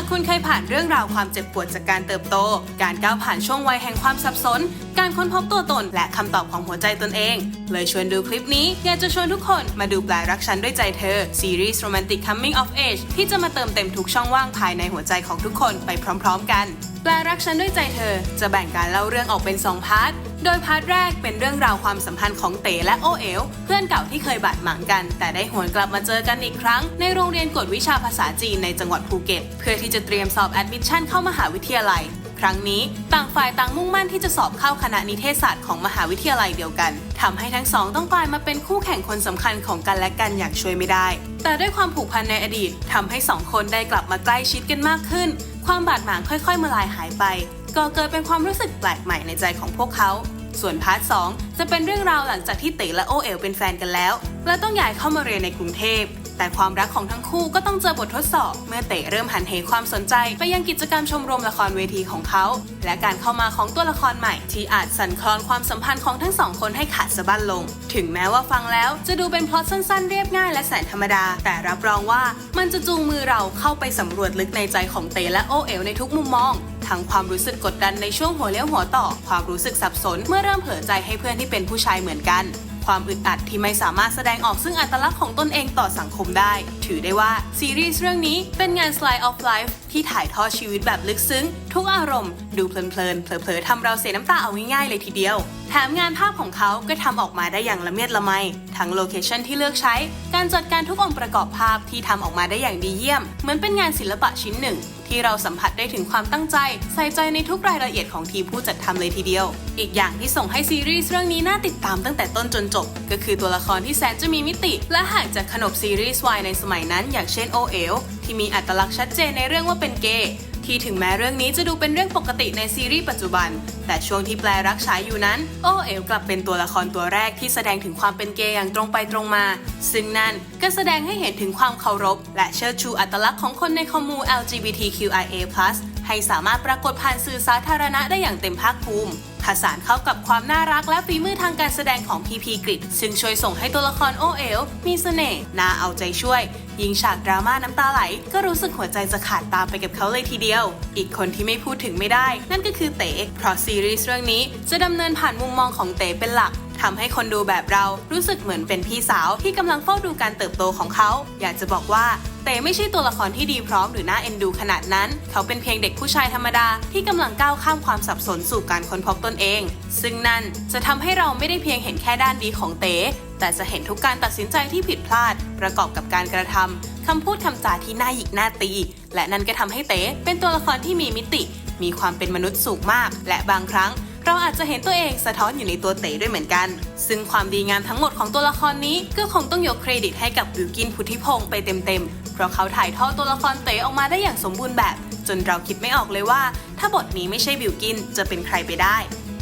ากคุณเคยผ่านเรื่องราวความเจ็บปวดจากการเติบโต การก้าวผ่านช่วงวัยแห่งความสับสน การค้นพบตัวตนและคำตอบของหัวใจตนเอง เลยชวนดูคลิปนี้ อยากจะชวนทุกคนมาดูแปลรักฉันด้วยใจเธอ ซีรีส์ Romantic Coming of Age ที่จะมาเติมเต็มทุกช่องว่างภายในหัวใจของทุกคนไปพร้อม ๆ กันแปลรักฉันด้วยใจเธอ จะแบ่งการเล่าเรื่องออกเป็น 2 พาร์ท โดยพาร์ทแรกเป็นเรื่องราวความสัมพันธ์ของเต๋และโอเอ๋วเพื่อนเก่าที่เคยบาดหมางกัน แต่ได้หวนกลับมาเจอกันอีกครั้ง ในโรงเรียนกวดวิชาภาษาจีนในจังหวัดภูเก็ต เพื่อที่จะเตรียมสอบแอดมิชชั่นเข้ามหาวิทยาลัย ครั้งนี้ต่างฝ่ายต่างมุ่งมั่นที่จะสอบเข้าคณะนิเทศศาสตร์ของมหาวิทยาลัยเดียวกันทำให้ทั้งสองต้องกลายมาเป็นคู่แข่งคนสำคัญของกันและกันอย่างช่วยไม่ได้ แต่ด้วยความผูกพันในอดีตทำให้สองคนได้กลับมาใกล้ชิดกันมากขึ้น ความบาดหมางค่อยๆมาลายหายไปก็เกิดเป็นความรู้สึกแปลกใหม่ในใจของพวกเขา ส่วนพาร์ทสองจะเป็นเรื่องราวหลังจากที่เต๋และโอเอ๋วเป็นแฟนกันแล้ว และต้องย้ายเข้ามาเรียนในกรุงเทพ แต่ความรักของทั้งคู่ก็ต้องเจอบททดสอบ เมื่อเต๋เริ่มหันเหความสนใจ ไปยังกิจกรรมชมรมละครเวทีของเขา และการเข้ามาของตัวละครใหม่ ที่อาจสั่นคลอนความสัมพันธ์ของทั้งสองคนให้ขาดสะบั้นลง ถึงแม้ว่าฟังแล้วจะดูเป็นพล็อตสั้น ๆ เรียบง่ายและแสนธรรมดา แต่รับรองว่ามันจะจูงมือเราเข้าไปสำรวจลึกในใจของเต๋และโอเอ๋วในทุกมุมมองทั้งความรู้สึกกดดันในช่วงหัวเลี้ยวหัวต่อ ความรู้สึกสับสนเมื่อเริ่มเผลอใจให้เพื่อนที่เป็นผู้ชายเหมือนกัน ความอึดอัดที่ไม่สามารถแสดงออกซึ่งอัตลักษณ์ของตนเองต่อสังคมได้ ถือได้ว่า ซีรีส์เรื่องนี้เป็นงาน Slice of Life ที่ถ่ายทอดชีวิตแบบลึกซึ้ง ทุกอารมณ์ ดูเพลินๆเผลอๆทำเราเสียน้ำตาเอาง่ายๆเลยทีเดียว แถมงานภาพของเขาก็ทำออกมาได้อย่างละเมียดละไม ทั้งโลเคชันที่เลือกใช้ การจัดการทุกองค์ประกอบภาพที่ทำออกมาได้อย่างดีเยี่ยม เหมือนเป็นงานศิลปะชิ้นหนึ่ง ที่เราสัมผัสได้ถึงความตั้งใจ ใส่ใจในทุกรายละเอียดของทีมผู้จัดทำเลยทีเดียว อีกอย่างที่ส่งให้ซีรีส์เรื่องนี้น่าติดตามตั้งแต่ต้นจนจบ ก็คือตัวละครที่แสนจะมีมิติ และห่างจากขนบซีรีส์วายในสมัยนั้น อย่างเช่นโอเอลที่มีอัตลักษณ์ชัดเจนในเรื่องว่าเป็นเกย์ ที่ถึงแม้เรื่องนี้จะดูเป็นเรื่องปกติในซีรีส์ปัจจุบัน แต่ช่วงที่แปลรักฉายอยู่นั้น โอเอ๋วกลับเป็นตัวละครตัวแรกที่แสดงถึงความเป็นเกย์อย่างตรงไปตรงมา ซึ่งนั่นก็แสดงให้เห็นถึงความเคารพ และเชิดชูอัตลักษณ์ของคนในคอมมู LGBTQIA+ ให้สามารถปรากฏผ่านสื่อสาธารณะได้อย่างเต็มภาคภูมิผสานเข้ากับความน่ารักและฝีมือทางการแสดงของพีพีกริดซึ่งช่วยส่งให้ตัวละครโอเอ๋วมีเสน่ห์น่าเอาใจช่วย ยิงฉากดราม่าน้ำตาไหล ก็รู้สึกหัวใจจะขาดตามไปกับเขาเลยทีเดียว อีกคนที่ไม่พูดถึงไม่ได้ นั่นก็คือเต๋เพราะซีรีส์เรื่องนี้จะดำเนินผ่านมุมมองของเต๋เป็นหลักทำให้คนดูแบบเรารู้สึกเหมือนเป็นพี่สาวที่กำลังเฝ้าดูการเติบโตของเขา อยากจะบอกว่า เต๋ไม่ใช่ตัวละครที่ดีพร้อมหรือน่าเอ็นดูขนาดนั้น เขาเป็นเพียงเด็กผู้ชายธรรมดาที่กำลังก้าวข้ามความสับสนสู่การค้นพบตนเอง ซึ่งนั่นจะทำให้เราไม่ได้เพียงเห็นแค่ด้านดีของเต๋แต่จะเห็นทุกการตัดสินใจที่ผิดพลาด ประกอบกับการกระทำคำพูดคำจาที่น่าหยิกหน้าตี และนั่นก็ทำให้เต๋เป็นตัวละครที่มีมิติ มีความเป็นมนุษย์สูงมาก และบางครั้งเราอาจจะเห็นตัวเองสะท้อนอยู่ในตัวเต๋ด้วยเหมือนกัน ซึ่งความดีงามทั้งหมดของตัวละครนี้ก็คงต้องยกเครดิตให้กับบิวกินพุทธิพงศ์ไปเต็มๆเราะเขาถ่ายทอดตัวละครเต๋ออกมาได้อย่างสมบูรณ์แบบ จนเราคิดไม่ออกเลยว่า ถ้าบทนี้ไม่ใช่บิวกินจะเป็นใครไปได้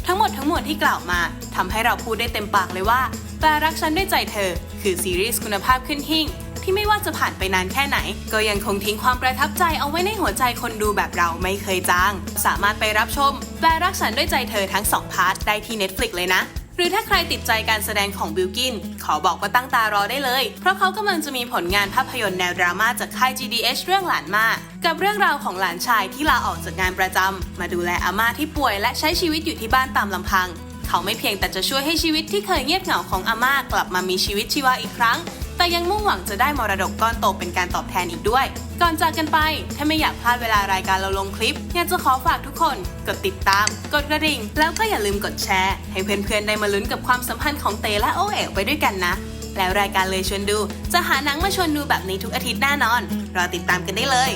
ทั้งหมดทั้งมวลที่กล่าวมาทำให้เราพูดได้เต็มปากเลยว่าแปลรักฉันด้วยใจเธอ คือซีรีส์คุณภาพขึ้นหิ่งที่ไม่ว่าจะผ่านไปนานแค่ไหน ก็ยังคงทิ้งความประทับใจเอาไว้ในหัวใจคนดูแบบเราไม่เคยจาง สามารถไปรับชม แปลรักฉันด้วยใจเธอทั้ง 2 พาร์ทได้ที่ Netflix เลยนะ หรือถ้าใครติดใจการแสดงของบิลกิน ขอบอกว่าตั้งตารอได้เลย เพราะเขากำลังจะมีผลงานภาพยนตร์แนวดราม่าจากค่าย GDH เรื่องหลานมา กับเรื่องราวของหลานชายที่ลาออกจากงานประจำมาดูแลอาม่าที่ป่วยและใช้ชีวิตอยู่ที่บ้านตามลำพัง เขาไม่เพียงแต่จะช่วยให้ชีวิตที่เคยเงียบเหงาของอาม่ากลับมามีชีวิตชีวาอีกครั้ง แต่ยังมุ่งหวังจะได้มรดกก้อนโตเป็นการตอบแทนอีกด้วย ก่อนจากกันไป ถ้าไม่อยากพลาดเวลารายการเราลงคลิปอยากจะขอฝากทุกคน กดติดตาม กดกระดิ่ง แล้วก็อย่าลืมกดแชร์ ให้เพื่อนๆได้มาลุ้นกับความสัมพันธ์ของเตและโอเอ๋ไปด้วยกันนะ แล้วรายการเลยชวนดู จะหาหนังมาชวนดูแบบนี้ทุกอาทิตย์แน่นอน รอติดตามกันได้เลย